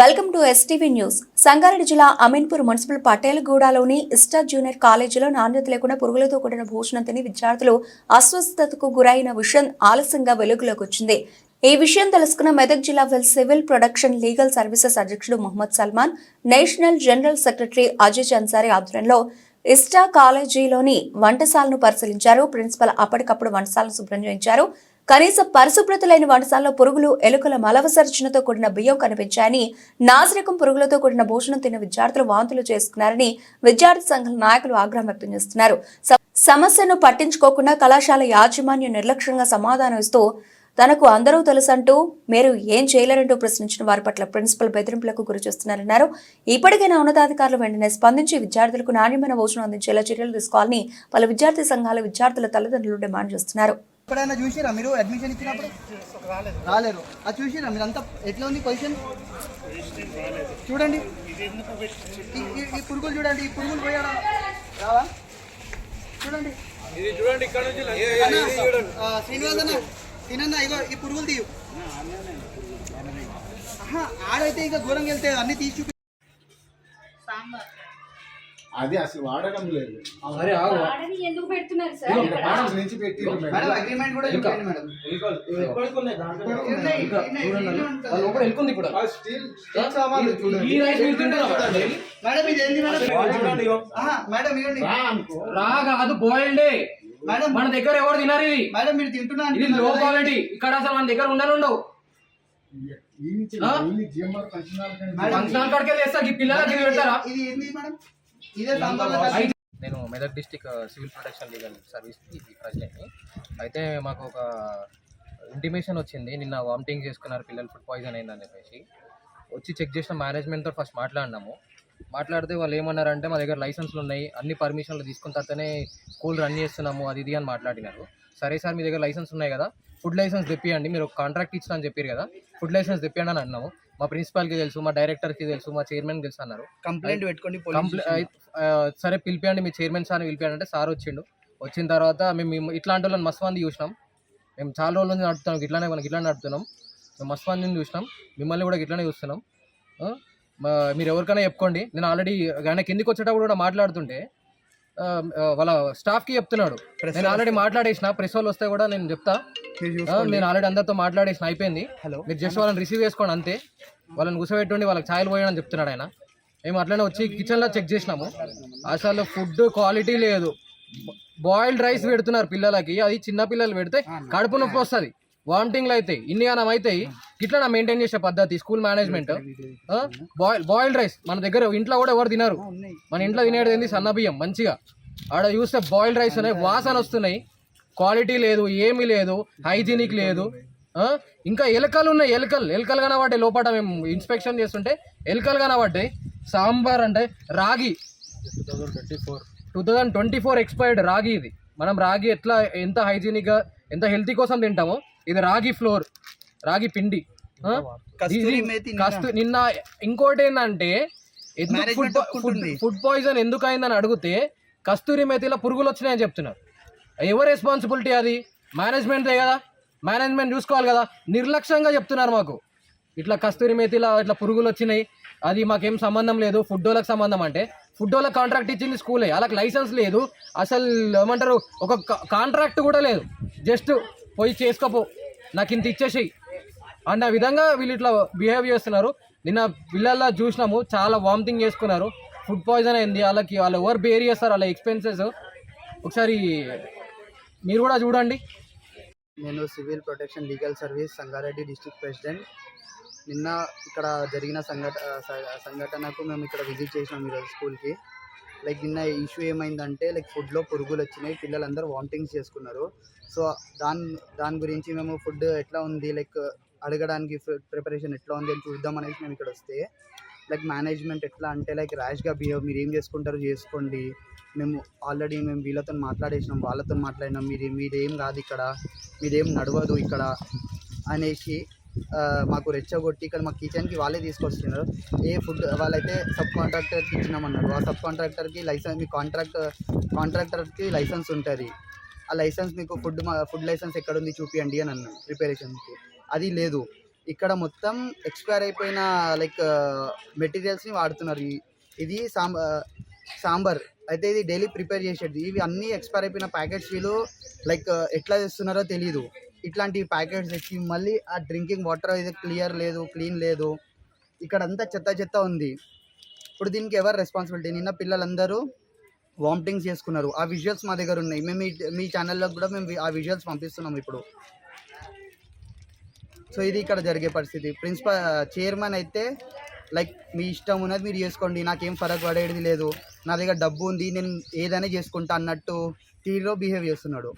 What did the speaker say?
Welcome to STV news. Sangareddy జిల్లా Ameenpur municipal పటేల్గూడలోని ఇస్టా జూనియర్ కాలేజీలో నాణ్యత లేకుండా పురుగులతో కూడిన భోజనం తిని విద్యార్థులు అస్వస్థతకు గురైన విషయం ఆలస్యంగా వెలుగులోకి వచ్చింది. ఈ విషయం తెలుసుకున్న మెదక్ జిల్లా well civil production legal services అధ్యక్షుడు Mohammed Salman national general secretary Ajay Ansari ఆధ్వర్యంలో ఇస్టా కాలేజీలోని వంటశాలను పరిశీలించారు. ప్రిన్సిపల్ అప్పటికప్పుడు వంటశాలను శుభ్రం చేయించారు. కనీస పరిశుభ్రత లేని వంటశాలలో పురుగులు ఎలుకల మలవసర్జనతో కూడిన బియ్యం కనిపించాయని నాసిరకం పురుగులతో కూడిన భోజనం తిన్న విద్యార్థులు వాంతులు చేసుకున్నారని విద్యార్థి సంఘాల నాయకులు ఆగ్రహం వ్యక్తం చేస్తున్నారు. సమస్యను పట్టించుకోకుండా కళాశాల యాజమాన్యం నిర్లక్ష్యంగా సమాధానం ఇస్తూ తనకు అందరూ తెలుసంటూ మీరు ఏం చేయలేరంటూ ప్రశ్నించిన వారి పట్ల ప్రిన్సిపల్ బెదిరింపులకు గురి చేస్తున్నారన్నారు. ఇప్పటికైనా ఉన్నతాధికారులు వెంటనే స్పందించి విద్యార్థులకు నాణ్యమైన భోజనం అందించేలా చర్యలు తీసుకోవాలని పలు విద్యార్థి సంఘాల విద్యార్థుల తల్లిదండ్రులు డిమాండ్ చేస్తున్నారు. ఎప్పుడైనా చూసిరా మీరు అడ్మిషన్ ఇచ్చినప్పుడు? రాలేరు అది చూసిరా మీరు అంతా ఎట్లా ఉంది పొజిషన్ చూడండి. ఈ- పురుగులు చూడండి ఈ పురుగులు పోయాడా? రావా? చూడండి. శ్రీనివాస్ అన్న తినన్న ఇగో ఈ పురుగులు తీయు. ఆడైతే ఇంకా ఘోరంగా వెళ్తే అన్ని తీసి చూపి అది అసలు వాడడం లేదు. అరే ఆగు వాడని ఎందుకు పెడుతున్నారు సార్? ఇక్కడ? మేడం నుంచి మేడం. మేడం అగ్రిమెంట్ కూడా చూపించండి మేడం. ఉన్నాయి, ఇంకా. ఉన్నాయి, చూడండి ఉన్నాయి, ఉన్నాయి. వాళ్ళు లోపల వెళ్తుంది ఇప్పుడు స్టీల్ స్టీల్ సామాన్లు చూడండి. ఈ రైస్ మీరు తింటున్నారా మేడం ఇది ఏంది మేడం? ఆహా, మేడం ఇవ్వండి. రా అనుకో. రా కాదు బాయిల్డే మేడం మన దగ్గర ఎవరు తినరు ఇది? మేడం మీరు తింటున్నా ఇది లో కదా? క్వాలిటీ ఇక్కడ అసలు మన దగ్గర ఉండను ఉండవు. ఈ నుంచి ఆ? ఈ జిఎంఆర్ ఫంక్షన్ హాల్ కంటే మేడం, ఫంక్షన్ కాడికి వేస్తా ఈ పిల్లలకి ఇది పెడతారా? ఇది ఏంది మేడం? నేను Medak district civil protection legal service ప్రెసిడెంట్ని అయితే మాకు ఒక ఇంటిమేషన్ వచ్చింది. నిన్న వామిటింగ్ చేసుకున్నారు పిల్లలు ఫుడ్ పాయిజన్ అయిందని చెప్పేసి. వచ్చి చెక్ చేసిన మేనేజ్మెంట్తో ఫస్ట్ మాట్లాడినాము. మాట్లాడితే వాళ్ళు ఏమన్నారంటే మా దగ్గర లైసెన్స్లు ఉన్నాయి అన్ని పర్మిషన్లు తీసుకున్న తర్వాతనే స్కూల్ రన్ చేస్తున్నాము అది ఇది అని మాట్లాడినారు. సరే సార్ మీ దగ్గర లైసెన్స్ ఉన్నాయి కదా ఫుడ్ లైసెన్స్ తెప్పియండి మీరు ఒక కాంట్రాక్ట్ ఇచ్చిన అని చెప్పారు కదా ఫుడ్ లైసెన్స్ తెప్పియండి అని అన్నాము. మా ప్రిన్సిపాల్కి తెలుసు మా డైరెక్టర్కి తెలుసు మా చైర్మన్కి తెలుసు అన్నారు. కంప్లైంట్ పెట్టుకోండి కంప్లై అయి- ఆ, సరే పిలిపియండి మీ చైర్మన్ సార్ని పిలిపియండి అంటే సార్ వచ్చిండు. వచ్చిన తర్వాత మేము మేము ఇట్లాంటి వాళ్ళని మస్తు మంది చూసినాం. మేము చాలా రోజుల నుంచి నడుపుతున్నాం ఇట్లానే మనకి ఇట్లానే నడుపుతున్నాం. మేము మస్తు మందిని చూసినాం మిమ్మల్ని కూడా ఇట్లానే చూస్తున్నాం. మీరు ఎవరికైనా చెప్పుకోండి. నేను ఆల్రెడీ ఆయన కిందికి వచ్చేటప్పుడు కూడా మాట్లాడుతుంటే వాళ్ళ స్టాఫ్కి చెప్తున్నాడు. నేను ఆల్రెడీ మాట్లాడేసిన ప్రెస్ వాళ్ళు వస్తే కూడా నేను చెప్తా. నేను ఆల్రెడీ అందరితో మాట్లాడేసిన అయిపోయింది. హలో మీరు జస్ట్ వాళ్ళని రిసీవ్ చేసుకోండి అంతే. వాళ్ళని కూర్చోబెట్టుండి వాళ్ళకి ఛాయలు పోయని చెప్తున్నాడు ఆయన. మేము అట్లనే వచ్చి కిచెన్లో చెక్ చేసినాము. అసలు ఫుడ్ క్వాలిటీ లేదు. బాయిల్డ్ రైస్ పెడుతున్నారు పిల్లలకి. అది చిన్న పిల్లలు పెడితే కడుపు నొప్పి వస్తుంది. వామిటింగ్లు అవుతాయి ఇన్ని గానం అవుతాయి ఇట్లా నా మెయింటైన్ చేసే పద్ధతి school management boil boiled rice మన దగ్గర ఇంట్లో కూడా ఎవరు తినరు. మన ఇంట్లో తినేది ఏంది? సన్న బియ్యం మంచిగా. ఆడ చూస్తే బాయిల్డ్ రైస్ ఉన్నాయి వాసన వస్తున్నాయి. క్వాలిటీ లేదు ఏమీ లేదు హైజీనిక్ లేదు? ఇంకా ఎలకలు ఉన్నాయి ఎలకలు. ఎలకలు కనబడ్డాయి. లోపల మేము ఇన్స్పెక్షన్ చేస్తుంటే ఎలకలు కనబడ్డాయి. సాంబార్ అంటే రాగి. Two thousand twenty four expired రాగి ఇది. మనం రాగి ఎట్లా ఎంత హైజీనిక్గా ఎంత హెల్తీ కోసం తింటామో ఇది రాగి ఫ్లోర్ రాగి పిండి. కస్తూ నిన్న ఇంకోటి ఏంటంటే ఫుడ్ పాయిజన్ ఎందుకు అయిందని అడిగితే కస్తూరి మేతిలో పురుగులు వచ్చినాయని చెప్తున్నారు. ఎవరు రెస్పాన్సిబిలిటీ అది? మేనేజ్మెంటే కదా. మేనేజ్మెంట్ చూసుకోవాలి కదా. నిర్లక్ష్యంగా చెప్తున్నారు మాకు. ఇట్లా కస్తూరి మేతిలో ఇట్లా పురుగులు వచ్చినాయి. అది మాకేం సంబంధం లేదు. ఫుడ్ వాళ్ళకి సంబంధం అంటే ఫుడ్ వాళ్ళకి కాంట్రాక్ట్ ఇచ్చింది స్కూలే వాళ్ళకి లైసెన్స్ లేదు. అసలు ఏమంటారు? ఒక కాంట్రాక్ట్ కూడా లేదు. జస్ట్ పోయి చేసుకోపో. నాకు ఇంత ఇచ్చేసేయి. అండ్ ఆ విధంగా వీళ్ళు ఇట్లా బిహేవ్ చేస్తున్నారు. నిన్న పిల్లల్లో చూసినాము చాలా వామిటింగ్ చేసుకున్నారు. ఫుడ్ పాయిజన్ అయింది వాళ్ళకి వాళ్ళు ఎవరు బేర్ చేస్తారు వాళ్ళ ఎక్స్పెన్సెస్ ఒకసారి మీరు కూడా చూడండి. నేను civil protection legal service Sangareddy district president. నిన్న ఇక్కడ జరిగిన సంఘట సంఘటనకు మేము ఇక్కడ విజిట్ చేసినాం ఈరోజు స్కూల్కి. లైక్ నిన్న ఇష్యూ ఏమైందంటే లైక్ ఫుడ్లో పురుగులు వచ్చినాయి పిల్లలందరూ వామిటింగ్స్ చేసుకున్నారు. సో దాని దాని గురించి మేము ఫుడ్ ఎట్లా ఉంది లైక్ అడగడానికి ప్రిపరేషన్ ఎట్లా ఉంది అని చూద్దాం అనేసి మేము ఇక్కడ వస్తే లైక్ మేనేజ్మెంట్ ఎట్లా అంటే లైక్ ర్యాష్గా బిహేవ్ మీరు ఏం చేసుకుంటారో చేసుకోండి. మేము ఆల్రెడీ మేము వీళ్ళతో మాట్లాడేసినాం వాళ్ళతో మాట్లాడినాం మీరు మీదేం కాదు ఇక్కడ మీదేం నడవదు ఇక్కడ అనేసి మాకు రెచ్చగొట్టి ఇక్కడ మా కిచెన్కి వాళ్ళే తీసుకొస్తున్నారు. ఏ ఫుడ్ వాళ్ళైతే సబ్ కాంట్రాక్టర్కి ఇచ్చినామన్నారు. ఆ సబ్ కాంట్రాక్టర్కి లైసెన్స్ మీ కాంట్రాక్ట్ కాంట్రాక్టర్కి లైసెన్స్ ఉంటుంది. ఆ లైసెన్స్ మీకు ఫుడ్ ఫుడ్ లైసెన్స్ ఎక్కడుంది చూపియండి అని అన్నాను ప్రిపరేషన్కి అది లేదు. ఇక్కడ మొత్తం ఎక్స్పైర్ అయిపోయిన లైక్ మెటీరియల్స్ని వాడుతున్నారు. ఇది సాంబ సాంబార్. అయితే ఇది డైలీ ప్రిపేర్ చేసేది. ఇవి అన్నీ ఎక్స్పైర్ అయిపోయిన ప్యాకెట్స్ వీళ్ళు లైక్ ఎట్లా చేస్తున్నారో తెలియదు ఇట్లాంటి ప్యాకెట్స్ తెచ్చి మళ్ళీ ఆ డ్రింకింగ్ వాటర్ అయితే క్లియర్ లేదు క్లీన్ లేదు. ఇక్కడ అంతా చెత్త చెత్త ఉంది. ఇప్పుడు దీనికి ఎవరు రెస్పాన్సిబిలిటీ నిన్న పిల్లలందరూ వామిటింగ్స్ చేసుకున్నారు. ఆ విజువల్స్ మా దగ్గర ఉన్నాయి. మేము మీ- మీ ఛానల్లో కూడా మేము ఆ విజువల్స్ పంపిస్తున్నాం ఇప్పుడు. సో ఇది ఇక్కడ జరిగే పరిస్థితి. ప్రిన్సిపల్ చైర్మన్ అయితే లైక్ మీ ఇష్టం ఉన్నది మీరు చేసుకోండి నాకేం ఫరక్ పడేది లేదు. నా దగ్గర డబ్బు ఉంది నేను ఏదైనా చేసుకుంటా అన్నట్టు తీరులో బిహేవ్ చేస్తున్నాడు.